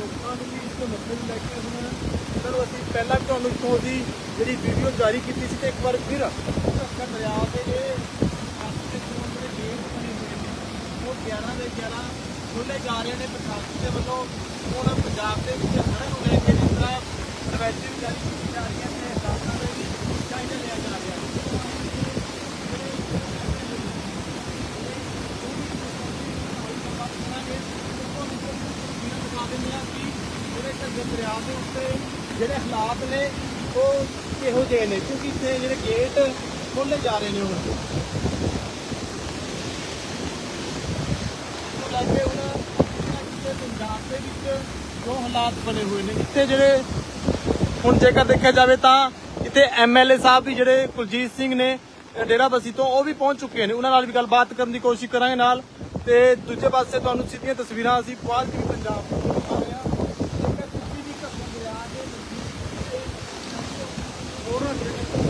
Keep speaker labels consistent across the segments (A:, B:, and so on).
A: ਲੋਕਾਂ ਨੂੰ ਵੀ ਇਸ ਤੋਂ ਮਤਲਬ ਲੈ ਕੇ ਹੁਣ ਇਹਨਾਂ ਨੂੰ ਅਸੀਂ ਪਹਿਲਾਂ ਵੀ ਤੁਹਾਨੂੰ ਇੱਥੋਂ ਦੀ ਜਿਹੜੀ ਵੀਡੀਓ ਜਾਰੀ ਕੀਤੀ ਸੀ ਤੇ ਇੱਕ ਵਾਰ ਫਿਰ ਢੱਕਾ ਦਰਿਆ ਦੇ ਜੇ ਰਸਤੇ ਤੋਂ ਜਿਹੜੇ ਗੇਟ ਬਣੇ ਹੋਏ ਨੇ, ਉਹ 11 ਦੇ 11 ਖੋਲੇ ਜਾ ਰਹੇ ਨੇ ਪ੍ਰਸ਼ਾਸਨ ਦੇ ਵੱਲੋਂ। ਹੁਣ ਪੰਜਾਬ ਦੇ ਵਿੱਚ ਹੜ੍ਹ ਨੂੰ ਲੈ ਕੇ ਜਿਹੜਾ ਐਡਵਾਈਜ਼ਰੀ ਜਾਰੀ ਕੀਤੀ ਜਾ ਰਹੀ ਹੈ ਤੇ ਦਾਤਾਂ ਦੇ ਵੀ ਚਾਹੀਦਾ ਲਿਆ ਜਾ ਰਿਹਾ। ਹੈ ਜਿਹੜੇ ਘੱਗਰ ਦਰਿਆ ਦੇ ਉੱਤੇ ਜਿਹੜੇ ਹਾਲਾਤ ਨੇ ਉਹ ਕਿਹੋ ਜਿਹੇ ਨੇ? ਕਿਉਂਕਿ ਇੱਥੇ ਜਿਹੜੇ ਗੇਟ ਖੋਲੇ ਜਾ ਰਹੇ ਨੇ ਹੁਣ। ਤੋਂ ਲੈ ਕੇ ਹੁਣ ਇੱਥੇ ਪੰਜਾਬ ਦੇ ਵਿੱਚ ਜੋ ਹਾਲਾਤ ਬਣੇ ਹੋਏ ਨੇ। ਇੱਥੇ ਜਿਹੜੇ ਹੁਣ ਜੇਕਰ ਦੇਖਿਆ ਜਾਵੇ ਤਾਂ ਇੱਥੇ ਐਮਐਲਏ ਸਾਹਿਬ ਵੀ ਜਿਹੜੇ ਕੁਲਜੀਤ ਸਿੰਘ ਨੇ ਅ, ਤੋਂ ਉਹ ਵੀ ਪਹੁੰਚ ਚੁੱਕੇ ਨੇ। ਉਹਨਾਂ ਨਾਲ ਵੀ ਗੱਲਬਾਤ ਕਰਨ ਦੀ ਕੋਸ਼ਿਸ਼ ਕਰਾਂਗੇ ਨਾਲ। ਤੇ ਦੂਜੇ ਪਾਸੇ ਤੁਹਾਨੂੰ ਸਿੱਧੀਆਂ ਤਸਵੀਰਾਂ ਅਸੀਂ ਪੁਆਲ ਵੀ ਪੰਜਾਬ ਦਿਖਾ ਰਹੇ ਹਾਂ। ਜੇਕਰ ਤੁਸੀਂ ਵੀ ਘੱਗਰ ਦਰਿਆ ਦੇ ਨਜ਼ਦੀਕ ਹੋਰ ਜਿਹੜੇ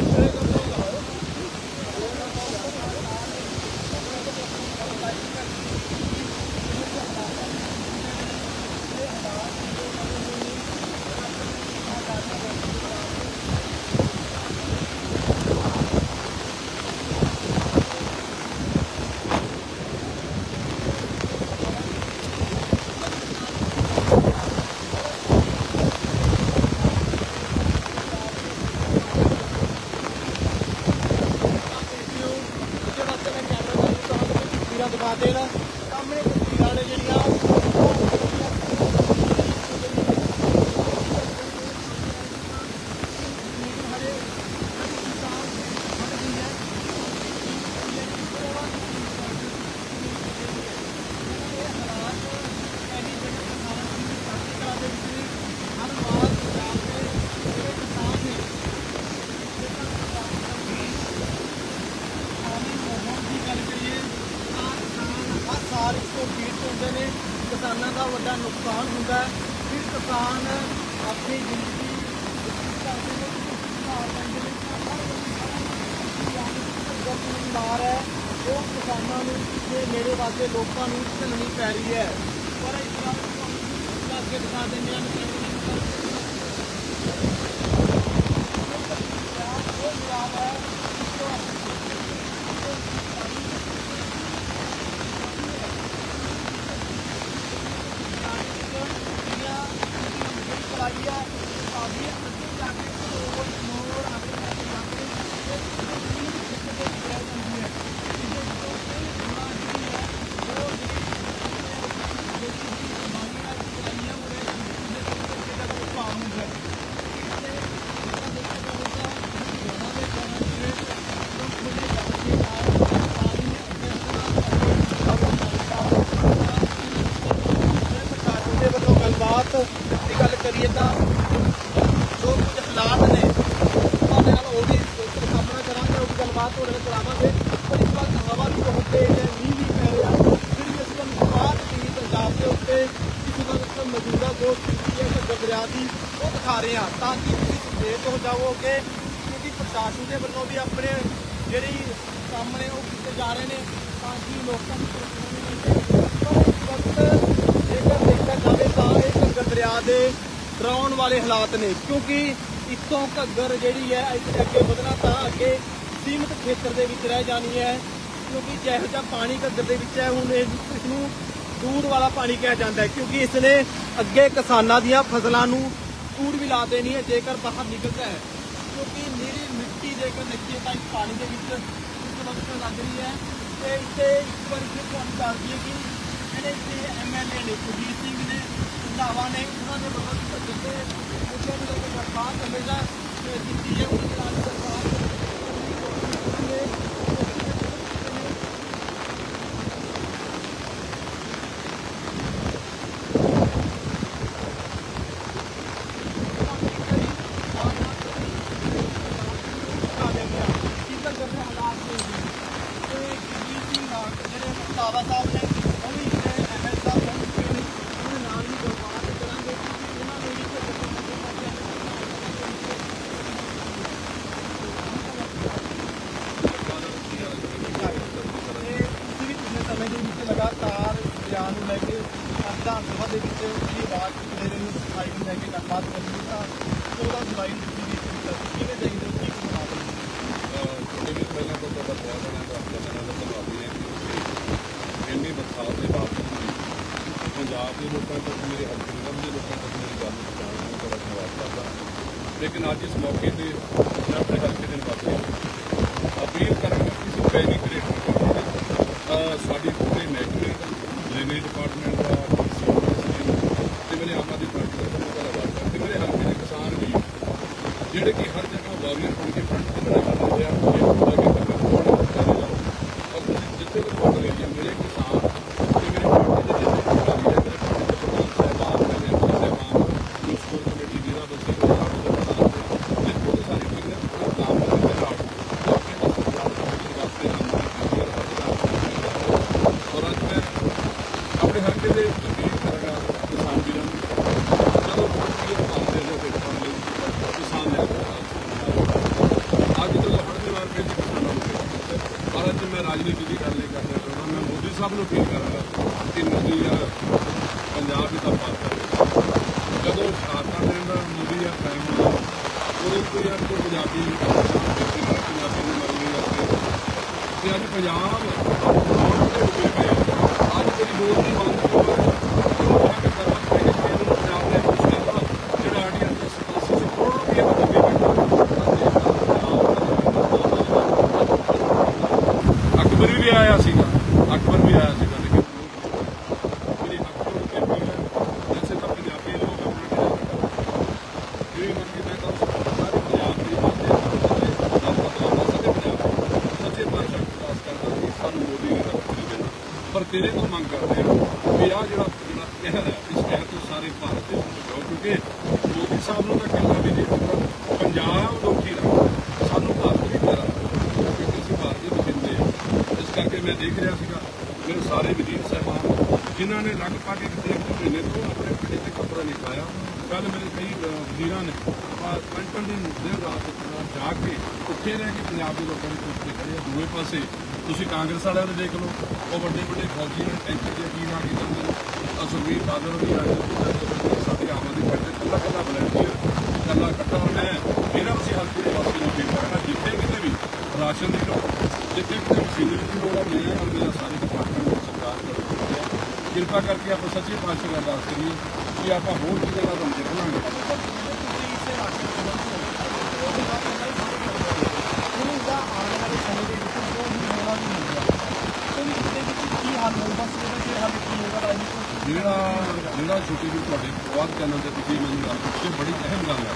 A: ਤਸਵੀਰਾਂ ਦਿਖਾ ਦੇਣਾ ਸਾਹਮਣੇ ਤਸਵੀਰਾਂ ਨੇ ਜਿਹੜੀਆਂ ਹਰ ਸਾਲ ਇਸ ਤੋਂ ਪੀੜਤ ਹੁੰਦੇ ਨੇ ਕਿਸਾਨਾਂ ਦਾ ਵੱਡਾ ਨੁਕਸਾਨ ਹੁੰਦਾ ਹੈ ਫਿਰ ਕਿਸਾਨ ਆਪਣੀ ਹੈ ਉਹ ਕਿਸਾਨਾਂ ਨੂੰ ਤੇ ਮੇਰੇ ਵਾਸਤੇ ਲੋਕਾਂ ਨੂੰ ਝੱਲਣੀ ਪੈ ਰਹੀ ਹੈ ਪਰ ਇਸ ਤਰ੍ਹਾਂ ਤੁਹਾਨੂੰ ਅੱਗੇ ਦਿਖਾ ਦਿੰਦੇ ਹਾਂ ਉਹ ਖਰਾਬ ਹੈ ਪ੍ਰਸ਼ਾਸਨ ਦੇ ਵੱਲੋਂ ਗੱਲਬਾਤ ਦੀ ਗੱਲ ਕਰੀਏ ਤਾਂ ਜੋ ਕੁਝ ਹਾਲਾਤ ਨੇ ਤੁਹਾਡੇ ਨਾਲ ਉਹ ਵੀ ਸਾਹਮਣਾ ਕਰਾਂਗੇ ਉਹ ਵੀ ਗੱਲਬਾਤ ਤੁਹਾਡੇ ਨਾਲ ਕਰਾਵਾਂਗੇ। ਪਰ ਇਸ ਵਕਤ ਹਵਾ ਵੀ ਬਹੁਤ ਤੇਜ਼ ਹੈ, ਮੀਂਹ ਵੀ ਪੈ ਰਿਹਾ। ਫਿਰ ਅਸੀਂ ਤੁਹਾਨੂੰ ਬਾਤ ਦੀ ਪੰਜਾਬ ਦੇ ਉੱਤੇ ਇਸ ਵਕਤ ਮੌਜੂਦਾ ਜੋ ਸਥਿਤੀ ਹੈ ਘੱਗਰ ਦਰਿਆ ਦੀ, ਉਹ ਦਿਖਾ ਰਹੇ ਹਾਂ। ਤਾਂ ਕਿ ਤੁਸੀਂ ਸੁਚੇਤ ਹੋ ਜਾਵੋਗੇ ਕਿਉਂਕਿ ਪ੍ਰਸ਼ਾਸਨ ਦੇ ਵੱਲੋਂ ਵੀ ਆਪਣੇ ਜਿਹੜੀ ਕੰਮ ਨੇ ਉਹ ਕੀਤੇ ਜਾ ਰਹੇ ਨੇ, ਤਾਂ ਕਿ ਲੋਕਾਂ ਨੂੰ ਪਰ ਇਸ ਵਕਤ ਜੇਕਰ ਦੇਖਿਆ ਜਾਵੇ ਤਾਂ ਇਹ ਘੱਗਰ ਦਰਿਆ ਦੇ ਡਰਾਉਣ ਵਾਲੇ ਹਾਲਾਤ ਨੇ। ਕਿਉਂਕਿ ਇੱਥੋਂ ਘੱਗਰ ਜਿਹੜੀ ਹੈ, ਇੱਥੇ ਅੱਗੇ ਵਧਣਾ ਤਾਂ ਅੱਗੇ ਸੀਮਿਤ ਖੇਤਰ ਦੇ ਵਿੱਚ ਰਹਿ ਜਾਣੀ ਹੈ, ਕਿਉਂਕਿ ਜਿਹੋ ਜਿਹਾ ਪਾਣੀ ਘੱਗਰ ਦੇ ਵਿੱਚ ਹੈ, ਹੁਣ ਇਹ ਇਸ ਨੂੰ ਦੂਰ ਵਾਲਾ ਪਾਣੀ ਕਿਹਾ ਜਾਂਦਾ ਹੈ, ਕਿਉਂਕਿ ਇਸ ਨੇ ਅੱਗੇ ਕਿਸਾਨਾਂ ਦੀਆਂ ਫਸਲਾਂ ਨੂੰ ਤੂੜ ਵੀ ਲਾ ਦੇਣੀ ਹੈ, ਜੇਕਰ ਬਾਹਰ ਨਿਕਲਦਾ ਹੈ ਕਿਉਂਕਿ ਨੀਰੀ ਮਿੱਟੀ ਜੇਕਰ ਦੇਖੀਏ ਤਾਂ ਇਸ ਪਾਣੀ ਦੇ ਵਿੱਚ ਇਸ ਵਕਤ ਲੱਗ ਰਹੀ ਹੈ ਤੇ ਇੱਥੇ ਇੱਕ ਵਾਰ ਫਿਰ ਤੁਹਾਨੂੰ ਦੱਸ ਦਈਏ ਕਿ ਜਿਹੜੇ ਇੱਥੇ ਐਮਐਲਏ ਨੇ ਕੁਲਜੀਤ ਸਿੰਘ ਨੇ, ਰੰਧਾਵਾ ਨੇ, ਉਹਨਾਂ ਦੇ ਵੱਲੋਂ ਇੱਕ ਜਿੱਥੇ ਮੁੱਦਿਆਂ ਨੂੰ ਲੈ ਕੇ ਦਰਖਾਸਤ ਹਮੇਸ਼ਾ ਬਾਬਾ ਸਾਹਿਬ ਨੇ ਉਹ ਵੀ ਇੱਥੇ ਐਮਐਲ ਸਾਹਿਬ ਨੇ, ਉਹਨਾਂ ਦੇ ਨਾਲ ਵੀ ਗੁਰਦੁਆਰਾ ਤੇ ਕਰਾਂਗੇ ਉਹਨਾਂ ਨੂੰ ਵੀ
B: ਇੱਥੇ ਸਮੇਂ ਦੇ ਵਿੱਚ ਲਗਾਤਾਰ ਬਿਆਨ ਨੂੰ ਲੈ ਕੇ ਵਿਧਾਨ ਸਭਾ ਦੇ ਵਿੱਚ ਇਹ ਆਵਾਜ਼ ਦੇ ਰਹੇ ਸੋਸਾਇਟੀ ਨੂੰ ਲੈ ਕੇ ਗੱਲਬਾਤ ਕਰੀ ਤਾਂ 14 ਜੁਲਾਈ ਨੂੰ ਤੇ ਅੱਜ ਪੰਜਾਬ ਬਣਾਉਣ ਦੇ ਰੁਕੇ ਪਏ ਆ। ਅੱਜ ਤੇਰੀ ਬੋਲ ਨਹੀਂ ਬੰਦ ਹੋਈ ਕਿ ਕਰਨਾ ਚਾਹੀਦਾ ਕਿ ਇਹਨੂੰ ਪੰਜਾਬ ਦੇ ਮੁਸਲਿਮ ਦਾ ਜਿਹੜਾ ਆਡੀਅנס ਦਾ 87 ਕਰੋੜ ਰੁਪਏ ਦਾ ਦੱਬੇ ਬੈਠਾ ਅਕਬਰ ਵੀ ਆਇਆ ਸੀਗਾ ਅਕਬਰ ਵੀ ਆਇਆ ਸੀਗਾ ਲੇਕਿਨ ਮੇਰੀ ਅਕਬਰ ਨੂੰ ਕਿਹਾ ਜੈਸੇ ਤਾਂ ਪੰਜਾਬੀ ਲੋਕ ਆਪਣਾ ਜਿਹੜੀ ਮਰਜ਼ੀ ਮੈਂ ਤਾਂ ਸਾਰੇ ਪੰਜਾਬ ਦੀ ਬਾਤ ਹੈ ਸਭ ਪਤਾ ਹੁੰਦਾ ਸਾਡੇ ਪੰਜਾਬ ਸੱਚੇ ਪਾਤਸ਼ਾਹ ਨੂੰ ਅਰਦਾਸ ਕਰਦਾ ਕਿ ਸਾਨੂੰ ਮੋਦੀ ਨੇ ਰੱਬ ਨਹੀਂ ਦੇਣਾ ਪਰ ਤੇਰੇ ਤੋਂ ਮੰਗ ਕਰਦੇ ਆ ਵੀ ਆ ਜਿਹੜਾ ਜਿਹੜਾ ਕਹਿਰ ਹੈ ਇਸ ਕਹਿਰ ਤੋਂ ਸਾਰੇ ਭਾਰਤ ਦੇ ਵਿੱਚ ਜਾਓ ਕਿਉਂਕਿ ਮੋਦੀ ਤਾਂ ਕਹਿੰਦਾ ਵੀ ਜੀ ਪੰਜਾਬ ਲੋਕੀ ਰੱਖ ਸਾਨੂੰ ਭਾਰਤ ਵੀ ਕਰਾ ਕਿਉਂਕਿ ਅਸੀਂ ਭਾਰਤ ਦੇ ਵਸਿੰਦੇ ਇਸ ਕਰਕੇ ਮੈਂ ਦੇਖ ਰਿਹਾ ਸੀਗਾ ਮੇਰੇ ਸਾਰੇ ਵਜ਼ੀਰ ਸਾਹਿਬਾਨ ਜਿਨ੍ਹਾਂ ਨੇ ਲਗਭਗ ਇੱਕ ਡੇਢ ਦੋ ਮਹੀਨੇ ਤੋਂ ਆਪਣੇ ਪਿੰਡ ਤੇ ਕੱਪੜਾ ਨਹੀਂ ਪਾਇਆ। ਕੱਲ ਮੇਰੇ ਕਈ ਵਜ਼ੀਰਾਂ ਨੇ ਪੰਜ ਦਿਨ ਦੇਰ ਰਾਤ ਤੱਕ ਜਾ ਕੇ ਉੱਥੇ ਰਹਿ ਕੇ ਪੰਜਾਬ ਦੇ ਲੋਕਾਂ ਨੂੰ ਪੁੱਛਦੇ ਖੜੇ ਆ ਦੂਏ ਪਾਸੇ। ਤੁਸੀਂ ਕਾਂਗਰਸ ਵਾਲਿਆਂ ਨੂੰ ਦੇਖ ਲਓ, ਉਹ ਵੱਡੇ ਵੱਡੇ ਫੌਜੀ ਨੇ ਟੈਂਕੀ ਦੇ ਕੀ ਨਾ ਕੀ ਸੁਖਬੀਰ ਬਾਦਲ ਵੀ ਆਏ ਸਾਡੇ ਆਮ ਆਦਮੀ ਪਾਰਟੀ ਕੱਲਾ ਕੱਲਾ ਵਲੰਟੀਅਰ ਕੱਲਾ ਕੱਟਾ ਮੈਂ ਇਹਨਾਂ ਅਸੀਂ ਹਲਕੇ ਦੇ ਵਾਸਤੇ ਨੂੰ ਫੀਲ ਕਰਾਂਗਾ ਜਿੱਥੇ ਕਿਤੇ ਵੀ ਰਾਸ਼ਨ ਦੀ ਲੋੜ, ਜਿੱਥੇ ਕਿਤੇ ਮਸ਼ੀਨਰੀ ਦੀ ਲੋੜ ਮੈਂ ਔਰ ਮੇਰਾ ਸਾਰੇ ਡਿਪਾਰਟਮੈਂਟ ਸਰਕਾਰ ਕੋਲ ਕਿਰਪਾ ਕਰਕੇ ਆਪਾਂ ਸੱਚੇ ਪਾਤਸ਼ਾਹ ਨੂੰ ਅਰਦਾਸ ਕਰੀਏ ਕਿ ਆਪਾਂ ਹੋਰ ਕਿਤੇ ਨਾ ਬੰਦੇ ਬਣਾਂਗੇ ਜਿਹੜਾ ਜਿਹੜਾ ਛੋਟੀ ਜਿਹੀ ਤੁਹਾਡੇ ਬਹੁਤ ਚੈਨਲ ਤੇ ਤੁਸੀਂ ਮੈਨੂੰ ਗੱਲ ਪੁੱਛੀ ਬੜੀ ਅਹਿਮ ਗੱਲ ਹੈ।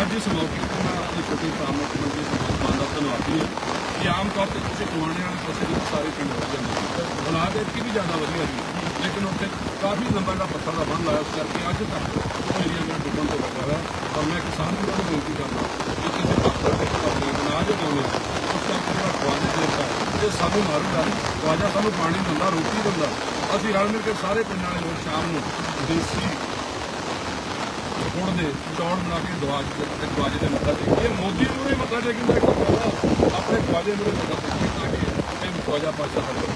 B: ਅੱਜ ਇਸ ਮੌਕੇ ਤੇ ਮੈਂ ਆਪਣੇ ਛੋਟੇ ਭਰਾ ਮੰਤਰੀ ਸੁਖਬੀਰ ਦਾ ਧੰਨਵਾਦੀ ਹਾਂ ਕਿ ਆਮ ਤੌਰ ਤੇ ਤੁਸੀਂ ਟਵਾਣੇ ਵਾਲੇ ਪਾਸੇ ਵਿੱਚ ਸਾਰੇ ਪਿੰਡ ਹੋ ਜਾਂਦੇ ਹਾਲਾਤ ਇੱਥੇ ਵੀ ਜ਼ਿਆਦਾ ਵਧੀਆ ਜੀ ਲੇਕਿਨ ਉੱਥੇ ਕਾਫੀ ਲੰਬਾ ਜਿਹੜਾ ਪੱਥਰ ਦਾ ਬੰਨ ਲਾਇਆ, ਉਸ ਕਰਕੇ ਅੱਜ ਤੱਕ ਉਹ ਏਰੀਆ ਮੇਰਾ ਡੁੱਬਣ ਤੋਂ ਬਚਿਆ ਹੋਇਆ ਔਰ ਮੈਂ ਕਿਸਾਨ ਵੀਰਾਂ ਨੂੰ ਬੇਨਤੀ ਕਰਦਾ ਕਿ ਕਿਸੇ ਪੱਥਰ ਦੇ ਆਪਣੇ ਅਨਾਜ ਉਗਾਉਂਦੇ ਉਸ ਕਰਕੇ ਜਿਹੜਾ ਖਵਾਜਾ ਦੇਵਤਾ ਇਹ ਸਾਨੂੰ ਮਾਰੂਗਾ ਨਹੀਂ ਖਵਾਜਾ ਸਾਨੂੰ ਪਾਣੀ ਦਿੰਦਾ, ਰੋਟੀ ਦਿੰਦਾ। ਅਸੀਂ ਰਲ ਮਿਲ ਕੇ ਸਾਰੇ ਪਿੰਡਾਂ ਵਾਲੇ ਲੋਕ ਸ਼ਾਮ ਨੂੰ ਦੇਸੀ ਗੁੜ ਦੇ ਚੌੜ ਬਣਾ ਕੇ ਦਵਾਜ ਤੇ ਖਵਾਜੇ ਦੇ ਮੱਥਾ ਟੇਕੀਏ ਮੋਦੀ ਨੂੰ ਵੀ ਮੱਥਾ ਟੇਕਣ ਦਾ ਫਾਇਦਾ ਆਪਣੇ ਖਵਾਜੇ ਨੂੰ ਵੀ ਮੱਥਾ ਟੇਕੀਏ ਤਾਂ ਕਿ ਇਹ ਖਵਾਜਾ ਪਾਸ਼ਾ ਸਾਡੇ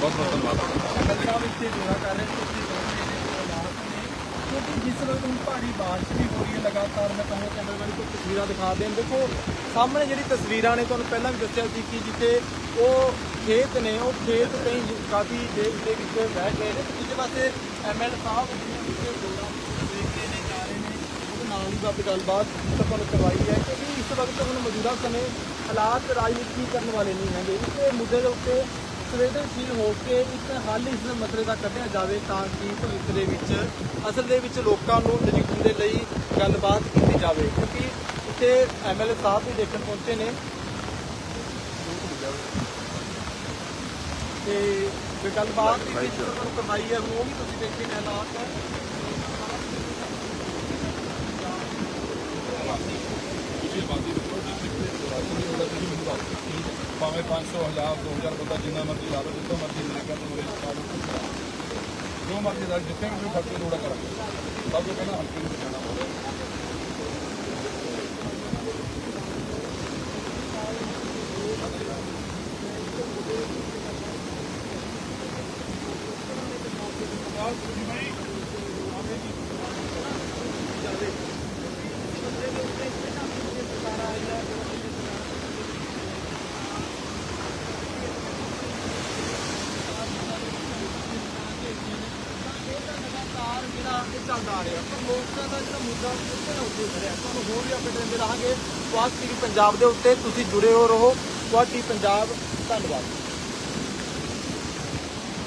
B: ਬਹੁਤ ਬਹੁਤ ਧੰਨਵਾਦ।
A: ਕਿਉਂਕਿ ਜਿਸ ਵਕਤ ਹੁਣ ਭਾਰੀ ਬਾਰਿਸ਼ ਵੀ ਹੋ ਰਹੀ ਹੈ ਲਗਾਤਾਰ, ਮੈਂ ਤੁਹਾਨੂੰ ਕੈਮਰੇ ਵਾਲੀ ਕੋਈ ਤਸਵੀਰਾਂ ਦਿਖਾ ਦੇਣ। ਦੇਖੋ, ਸਾਹਮਣੇ ਜਿਹੜੀ ਤਸਵੀਰਾਂ ਨੇ, ਤੁਹਾਨੂੰ ਪਹਿਲਾਂ ਵੀ ਦੱਸਿਆ ਸੀ ਕਿ ਜਿੱਥੇ ਉਹ ਖੇਤ ਨੇ, ਉਹ ਖੇਤ ਕਈ ਕਾਫੀ ਦੇਰ ਦੇ ਵਿੱਚ ਬਹਿ ਗਏ ਨੇ। ਤੇ ਦੂਜੇ ਪਾਸੇ ਐਮਐਲ ਸਾਹਿਬ ਜਿਹਨਾਂ ਵਿੱਚ ਦੋਰਾ ਦੇਖਦੇ ਨੇ, ਜਾ ਰਹੇ ਨੇ, ਉਹਦੇ ਨਾਲ ਹੀ ਬਾਤ ਗੱਲਬਾਤ ਤੁਹਾਨੂੰ ਕਰਵਾਈ ਹੈ। ਕਿਉਂਕਿ ਇਸ ਵਕਤ ਹੁਣ ਮੌਜੂਦਾ ਸਮੇਂ, ਹਾਲਾਤ ਰਾਜਨੀਤੀ ਕਰਨ ਵਾਲੇ ਨਹੀਂ ਹੈਗੇ। ਇਸ ਮੁੱਦੇ ਦੇ ਉੱਤੇ ਸੰਵੇਦਨਸ਼ੀਲ ਹੋ ਕੇ ਇੱਕ ਹੱਲ ਇਸ ਮਸਲੇ ਦਾ ਕੱਢਿਆ ਜਾਵੇ ਤਾਂ ਕਿ ਭਵਿੱਖ ਦੇ ਵਿੱਚ ਅਸਲ ਦੇ ਵਿੱਚ ਲੋਕਾਂ ਨੂੰ ਨਜਿੱਠਣ ਦੇ ਲਈ ਗੱਲਬਾਤ ਕੀਤੀ ਜਾਵੇ। ਕਿਉਂਕਿ ਇੱਥੇ ਐਮਐਲਏ ਸਾਹਿਬ ਵੀ ਦੇਖਣ ਪਹੁੰਚੇ ਨੇ। ਤੇ ਜੋ ਗੱਲਬਾਤ ਵੀ ਵਿੱਚ ਤੁਹਾਨੂੰ ਕਰਵਾਈ ਹੈ ਉਹ ਵੀ ਤੁਸੀਂ ਦੇਖੇ ਨੇ ਹਾਲਾਤ।
B: ਦੀ ਤੁਸੀਂ ਦਿਓ। ਭਾਵੇਂ 500 1000 2000 ਬੰਦਾ ਜਿੰਨਾ ਮਰਜ਼ੀ ਲਾ ਲਓ ਜਿੱਥੋਂ ਮਰਜ਼ੀ ਨਰੇਗਾ ਤੋਂ ਮੇਰੇ ਪਾ ਲਓ ਜੋ ਮਰਜ਼ੀ ਦਾ ਜਿੱਥੇ ਵੀ ਕੋਈ ਫੈਕਟਰੀ ਲੋੜਾ ਕਰਾਂਗੇ ਸਭ ਤੋਂ ਪਹਿਲਾਂ ਹਲਕੇ ਨੂੰ ਬਚਾਉਣਾ ਹੋਵੇ
A: ਲਗਾਤਾਰ ਜਿਹੜਾ ਪਰ ਲੋਕਾਂ ਦਾ ਜਿਹੜਾ ਮੁੱਦਾ ਉੱਤੇ ਨਾ ਉੱਤੇ ਖੜਿਆ ਤੁਹਾਨੂੰ ਹੋਰ ਵੀ ਅਪਡੇਟ ਦਿੰਦੇ ਰਹਾਂਗੇ ਸਵਾਸਥ ਟੀਵੀ ਪੰਜਾਬ ਦੇ ਉੱਤੇ। ਤੁਸੀਂ ਜੁੜੇ ਹੋ ਰਹੋ। ਸਵਾਸਥ ਟੀਵੀ ਪੰਜਾਬ। ਧੰਨਵਾਦ।